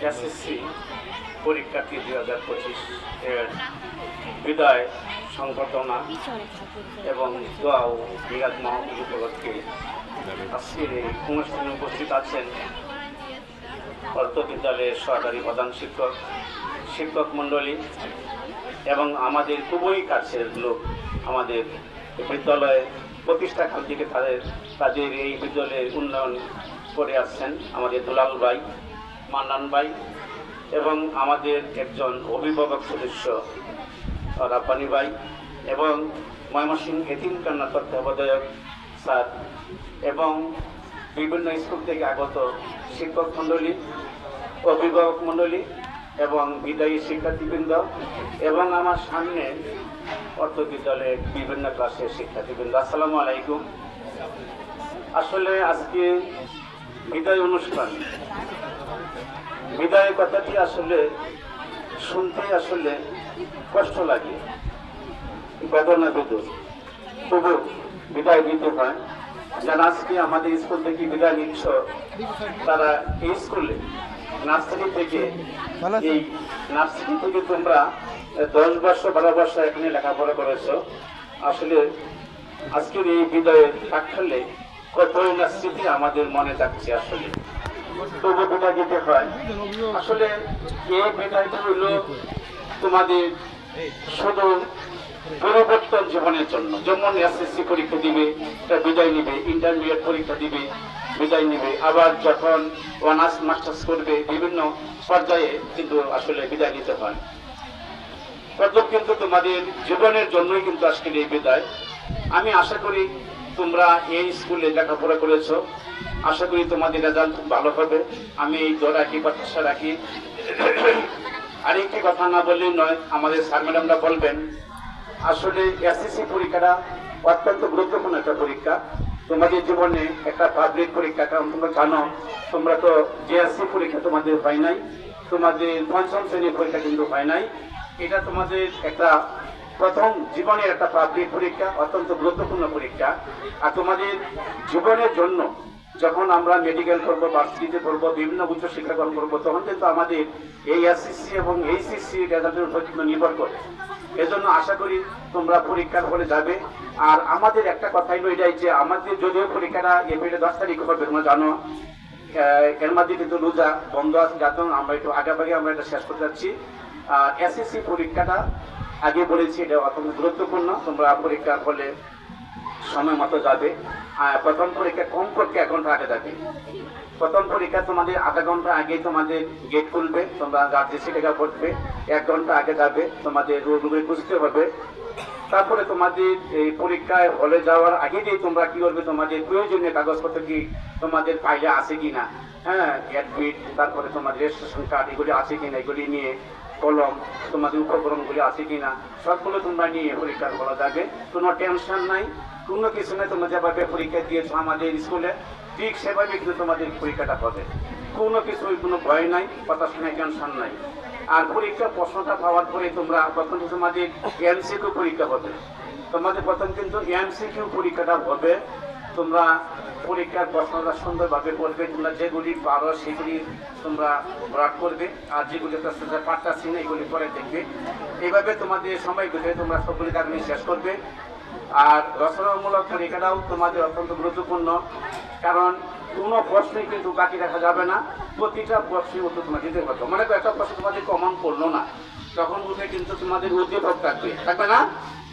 SSC পরীক্ষার্থী দুই হাজার পঁচিশ এর বিদায় সংবর্ধনা এবং দোয়া ও মাহমুদ উপলক্ষে আজকের এই অনুষ্ঠানে উপস্থিত আছেন অর্থ বিদ্যালয়ের সহকারী প্রধান শিক্ষক শিক্ষক মণ্ডলী এবং আমাদের খুবই কাছের লোক আমাদের বিদ্যালয়ে প্রতিষ্ঠাকাল থেকে তাদের তাদের এই বিদ্যালয়ের উন্নয়ন করে আসছেন আমাদের দুলাল ভাই। মান্নান ভাই এবং আমাদের একজন অভিভাবক সদস্য রাব্বানি ভাই এবং ময়মনসিংহ এতিম কন্যা তত্ত্বাবধায়ক স্যার এবং বিভিন্ন স্কুল থেকে আগত শিক্ষক মণ্ডলী, অভিভাবক মণ্ডলী এবং বিদায়ী শিক্ষার্থীবৃন্দ এবং আমার সামনে অর্থ বিদ্যালয়ের বিভিন্ন ক্লাসের শিক্ষার্থীবৃন্দ। আসসালামু আলাইকুম। আসলে আজকে বিদায় অনুষ্ঠান বিদায় কথাটি আসলে শুনতে আসলে কষ্ট লাগে। বেদনা বেদন তবু বিদায় দিতে হয়। যারা আজকে আমাদের স্কুল থেকে বিদায় নিচ্ছ তারা এই স্কুলে নার্সারি থেকে এই নার্সারি থেকে তোমরা দশ বর্ষ বারো বর্ষ এখানে লেখাপড়া করেছ। আসলে আজকের এই বিদায়ের সাক্ষালে কতই না স্মৃতি আমাদের মনে থাকছে আসলে। তবু দিতে হয়, আসলে এই বিদায়টা হইল তোমাদের শুধু পরিবর্তন জীবনের জন্য। যেমন এসএসসি পরীক্ষা দিবে বিদায় নিবে ইন্টারমিডিয়েট পরীক্ষা দিবে, বিদায় নিবে। আবার যখন অনার্স মাস্টার্স করবে, বিভিন্ন পর্যায়ে কিন্তু আসলে বিদায় নিতে হয়। তদ্রুপ কিন্তু তোমাদের জীবনের জন্যই কিন্তু আজকের এই বিদায়। আমি আশা করি তোমরা এই স্কুলে লেখাপড়া করেছ। আশা করি তোমাদের রেজাল্ট খুব ভালো হবে। আমি এই দর রাখি, প্রত্যাশা রাখি। আরেকটি কথা না বললেই নয়, আমাদের স্যার ম্যাডামরা বলবেন, আসলে এসএসসি পরীক্ষাটা অত্যন্ত গুরুত্বপূর্ণ একটা পরীক্ষা। তোমাদের জীবনে একটা পাবলিক পরীক্ষা, কারণ তোমরা জানো, তোমরা তো জেএসসি পরীক্ষা তোমাদের হয় নাই। তোমাদের পঞ্চম শ্রেণির পরীক্ষা কিন্তু হয় নাই। এটা তোমাদের একটা প্রথম জীবনের একটা পাবলিক পরীক্ষা, অত্যন্ত গুরুত্বপূর্ণ পরীক্ষা। আর তোমাদের জীবনের জন্য যখন আমরা মেডিকেল করব ভার্সিটিতে পড়ব বিভিন্ন উচ্চ শিক্ষা গ্রহণ করব, তখন কিন্তু আমাদের এই এসএসসি এবং এইচএসসি রেজাল্টের উপর কিন্তু নির্ভর করে। এজন্য আশা করি তোমরা পরীক্ষার হলে যাবে। আর আমাদের একটা কথাই এটাই যে, আমাদের যদিও পরীক্ষাটা এপ্রিলে দশ তারিখ হবে, তোমরা জানো এর মধ্যে কিন্তু রোজা বন্ধ আছে যাতে আমরা একটু আগে ভাগে আমরা এটা শেষ করতে যাচ্ছি। আর এসএসসি পরীক্ষাটা আগে বলেছি, এটা অত্যন্ত গুরুত্বপূর্ণ, তোমরা পরীক্ষার হলে সময় মতো যাবে। আর প্রথম পরীক্ষা কমপক্ষে এক ঘণ্টা আগে যাবে? প্রথম পরীক্ষা তোমাদের আধা ঘণ্টা আগে তোমাদের গেট খুলবে, তোমরা রাজ্যে লেখা পড়বে এক ঘণ্টা আগে যাবে, তোমাদের রুমে বুঝতে হবে তারপরে তোমাদের এই পরীক্ষায় হলে যাওয়ার আগে দিয়ে তোমরা কি করবে, তোমাদের প্রয়োজনীয় কাগজপত্র কি তোমাদের ফাইলে আছে কিনা? হ্যাঁ অ্যাডমিট তারপরে তোমাদের রেজিস্ট্রেশন কার্ড এগুলি আছে কি না এগুলি নিয়ে কলম, তোমাদের উপকরণগুলি আছে কি না সবগুলো তোমরা নিয়ে পরীক্ষা বলা যাবে। কোনো টেনশন নাই। কোনো কিছু নাই তোমরা যেভাবে পরীক্ষা দিয়েছ, আমাদের স্কুলে ঠিক সেভাবে কিন্তু তোমাদের পরীক্ষাটা হবে। কোনো কিছু কোনো ভয় নাই, কথা শুনে টেনশন নাই। আর পরীক্ষা প্রশ্নটা পাওয়ার পরে তোমরা প্রথম তোমাদের এমসিকিউ পরীক্ষা হবে। তোমাদের প্রথম কিন্তু এমসিকিউ পরীক্ষাটা হবে। তোমরা পরীক্ষার প্রশ্নটা সুন্দরভাবে করবে তোমরা যেগুলি পারো সেগুলি তোমরা রাগ করবে। আর যেগুলি পারতাছি না, এগুলি পরে দেখবে। এইভাবে তোমাদের সময় বেঁধে তোমরা সকলি কাজ শেষ করবে। আর রচনামূলক পরীক্ষাটাও তোমাদের অত্যন্ত গুরুত্বপূর্ণ, কারণ কোনো প্রশ্নই কিন্তু বাকি রাখা যাবে না। প্রতিটা প্রশ্নের উত্তর তোমার দিতে পারতো মানে তো একটা প্রশ্ন তোমাদের কমন পড়ল না, তখন উঠে কিন্তু তোমাদের উদ্দীপক থাকবে। থাকবে না?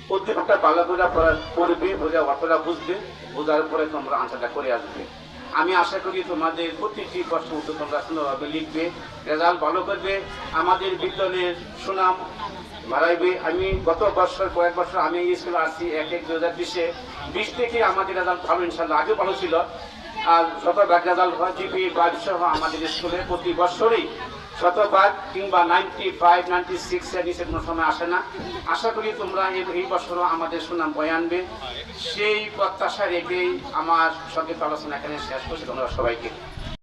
উদ্দীপকটা ভালো করে পড়া- পড়বে বোঝা অর্থটা বুঝবে, বোঝার পরে তোমরা আনসারটা করে আসবে। আমি আশা করি তোমাদের প্রতিটি প্রশ্ন উত্তর তোমরা সুন্দরভাবে লিখবে, রেজাল্ট ভালো করবে। আমাদের বিদ্যালয়ের সুনাম বাড়াইবে আমি গত বছর, কয়েক বছর আমি এই স্কুলে আসছি এক এক দু হাজার বিশে। বিশ থেকে আমাদের রেজাল্ট ভালো ইনশাল্লাহ আগেও ভালো ছিল। আর শতভাগ রেজাল্ট হয় জিপি বাইশ সহ আমাদের স্কুলে প্রতি বছরই শতভাগ কিংবা নাইনটি ফাইভ নাইনটি সিক্স এর নিচে কোনো সময় আসে না। আশা করি তোমরা এই বছরও আমাদের সুনাম বয়ে আনবে। সেই প্রত্যাশা রেখেই আমার সঙ্গে আলোচনা এখানে শেষ করছি। তোমরা সবাইকে।